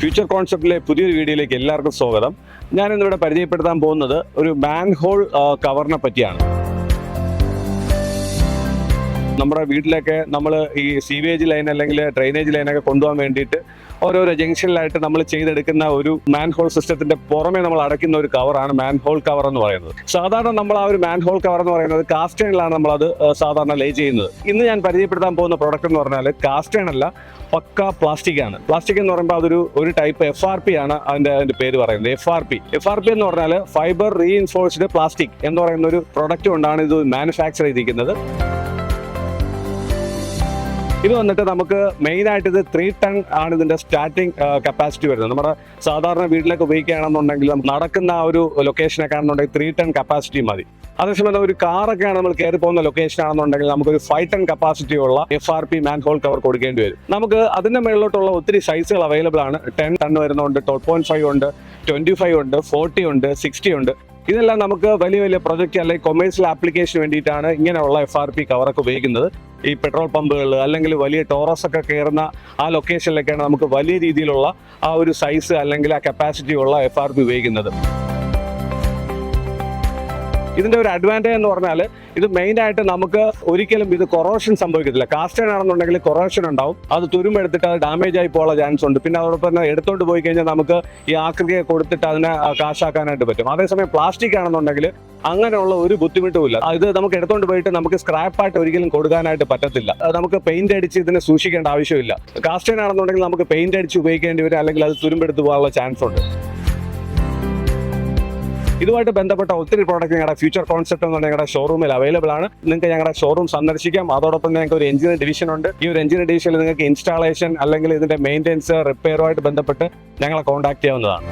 Future കോൺസെപ്റ്റിലെ പുതിയൊരു വീഡിയോയിലേക്ക് എല്ലാവർക്കും സ്വാഗതം. ഞാൻ ഇന്നിവിടെ പരിചയപ്പെടുത്താൻ പോകുന്നത് ഒരു മാൻഹോൾ കവറിനെ പറ്റിയാണ്. നമ്മുടെ വീട്ടിലൊക്കെ നമ്മൾ ഈ സീവേജ് ലൈൻ അല്ലെങ്കിൽ ഡ്രെയിനേജ് ലൈനൊക്കെ കൊണ്ടുപോകാൻ വേണ്ടിയിട്ട് ഓരോരോ ജംഗ്ഷനിലായിട്ട് നമ്മൾ ചെയ്തെടുക്കുന്ന ഒരു മാൻഹോൾ സിസ്റ്റത്തിന്റെ പുറമെ നമ്മൾ അടയ്ക്കുന്ന ഒരു കവറാണ് മാൻഹോൾ കവർ എന്ന് പറയുന്നത്. സാധാരണ നമ്മൾ ആ ഒരു മാൻഹോൾ കവർ എന്ന് പറയുന്നത് കാസ്റ്റേണിലാണ് നമ്മൾ അത് സാധാരണ ലേ ചെയ്യുന്നത്. ഇന്ന് ഞാൻ പരിചയപ്പെടുത്താൻ പോകുന്ന പ്രോഡക്റ്റ് എന്ന് പറഞ്ഞാൽ കാസ്റ്റേൺ അല്ല പക്ക പ്ലാസ്റ്റിക് ആണ്. പ്ലാസ്റ്റിക് എന്ന് പറയുമ്പോൾ അതൊരു ഒരു ടൈപ്പ് എഫ് ആർ പി ആണ് അതിന്റെ അതിന്റെ പേര് പറയുന്നത്. F R P F R P എന്ന് പറഞ്ഞാൽ ഫൈബർ റീഇൻഫോഴ്സ്ഡ് പ്ലാസ്റ്റിക് എന്ന് പറയുന്ന ഒരു പ്രൊഡക്റ്റ് കൊണ്ടാണ് ഇത് മാനുഫാക്ചർ ചെയ്തിരിക്കുന്നത്. ഇത് വന്നിട്ട് നമുക്ക് മെയിൻ ആയിട്ട് ഇത് ത്രീ ടൺ ആണ് ഇതിന്റെ സ്റ്റാർട്ടിംഗ് കപ്പാസിറ്റി വരുന്നത്. നമ്മുടെ സാധാരണ വീട്ടിലൊക്കെ ഉപയോഗിക്കുകയാണെന്നുണ്ടെങ്കിൽ നടക്കുന്ന ആ ഒരു ലൊക്കേഷനൊക്കെ ആണെന്നുണ്ടെങ്കിൽ ത്രീ ടൺ കപ്പാസിറ്റി മതി. അതേസമയം ഒരു കാറൊക്കെയാണ് നമ്മൾ കയറി പോകുന്ന ലൊക്കേഷൻ ആണെന്നുണ്ടെങ്കിൽ നമുക്കൊരു ഫൈവ് ടൺ കപ്പാസിറ്റി ഉള്ള F R P manhole cover കൊടുക്കേണ്ടി വരും. നമുക്ക് അതിന്റെ മേളിലോട്ടുള്ള ഒത്തിരി സൈസുകൾ അവൈലബിൾ ആണ്. ടെൻ ടൺ വരുന്നുണ്ട് ട്വൽവ് പോയിന്റ് ഫൈവ് ഉണ്ട് ട്വന്റി ഫൈവ് ഉണ്ട് ഫോർട്ടി ഉണ്ട് സിക്സ്റ്റി ഉണ്ട്. ഇതെല്ലാം നമുക്ക് വലിയ വലിയ പ്രൊജക്റ്റ് അല്ലെങ്കിൽ കൊമേഴ്സ്യൽ ആപ്ലിക്കേഷന് വേണ്ടിയിട്ടാണ് ഇങ്ങനെയുള്ള എഫ് ആർ പി കവറൊക്കെ ഉപയോഗിക്കുന്നത്. ഈ പെട്രോൾ പമ്പുകൾ അല്ലെങ്കിൽ വലിയ ടോറസ് ഒക്കെ കയറുന്ന ആ ലൊക്കേഷനിലൊക്കെയാണ് നമുക്ക് വലിയ രീതിയിലുള്ള ആ ഒരു സൈസ് അല്ലെങ്കിൽ ആ കപ്പാസിറ്റി ഉള്ള എഫ് ആർ പി ഉപയോഗിക്കുന്നത്. ഇതിന്റെ ഒരു അഡ്വാന്റേജ് എന്ന് പറഞ്ഞാൽ ഇത് മെയിൻ ആയിട്ട് നമുക്ക് ഒരിക്കലും ഇത് കൊറോഷൻ സംഭവിക്കത്തില്ല. കാസ്റ്റേൺ ആണെന്നുണ്ടെങ്കിൽ കൊറോഷൻ ഉണ്ടാവും. അത് തുരുമെടുത്തിട്ട് അത് ഡാമേജ് ആയി പോകാനുള്ള ചാൻസ് ഉണ്ട്. പിന്നെ അതോടൊപ്പം തന്നെ എടുത്തോണ്ട് പോയി കഴിഞ്ഞാൽ നമുക്ക് ഈ ആകൃതിയെ കൊടുത്തിട്ട് അതിനെ കാശാക്കാനായിട്ട് പറ്റും. അതേസമയം പ്ലാസ്റ്റിക് ആണെന്നുണ്ടെങ്കിൽ അങ്ങനെയുള്ള ഒരു ബുദ്ധിമുട്ടുമില്ല ഇത് നമുക്ക് എടുത്തോണ്ട് പോയിട്ട് നമുക്ക് സ്ക്രാപ്പായിട്ട് ഒരിക്കലും കൊടുക്കാനായിട്ട് പറ്റത്തില്ല. നമുക്ക് പെയിന്റ് അടിച്ച് ഇതിനെ സൂക്ഷിക്കേണ്ട ആവശ്യമില്ല. കാസ്റ്റേൺ ആണെന്നുണ്ടെങ്കിൽ നമുക്ക് പെയിന്റ് അടിച്ച് ഉപയോഗിക്കേണ്ടി വരും. അല്ലെങ്കിൽ അത് തുരുമ്പെടുത്ത് പോകാനുള്ള ചാൻസ് ഉണ്ട്. ഇതുമായിട്ട് ബന്ധപ്പെട്ട ഒത്തിരി പ്രോഡക്റ്റ് ഞങ്ങളുടെ ഫ്യൂച്ചർ കോൺസെപ്റ്റ് എന്ന് ഞങ്ങളുടെ ഷോറൂമിൽ അവൈലബിൾ ആണ്. നിങ്ങൾക്ക് ഞങ്ങളുടെ ഷോറൂം സന്ദർശിക്കാം. അതോടൊപ്പം ഞങ്ങൾക്ക് ഒരു എഞ്ചിനീയർ ഡിവിഷൻ ഉണ്ട്. ഈ ഒരു എഞ്ചിനീയർ ഡിവിഷനിൽ നിങ്ങൾക്ക് ഇൻസ്റ്റാളേഷൻ അല്ലെങ്കിൽ ഇതിന്റെ മെയിന്റെനൻസ് റിപ്പയറുമായിട്ട് ബന്ധപ്പെട്ട് ഞങ്ങളെ കോൺടാക്ട് ചെയ്യാവുന്നതാണ്.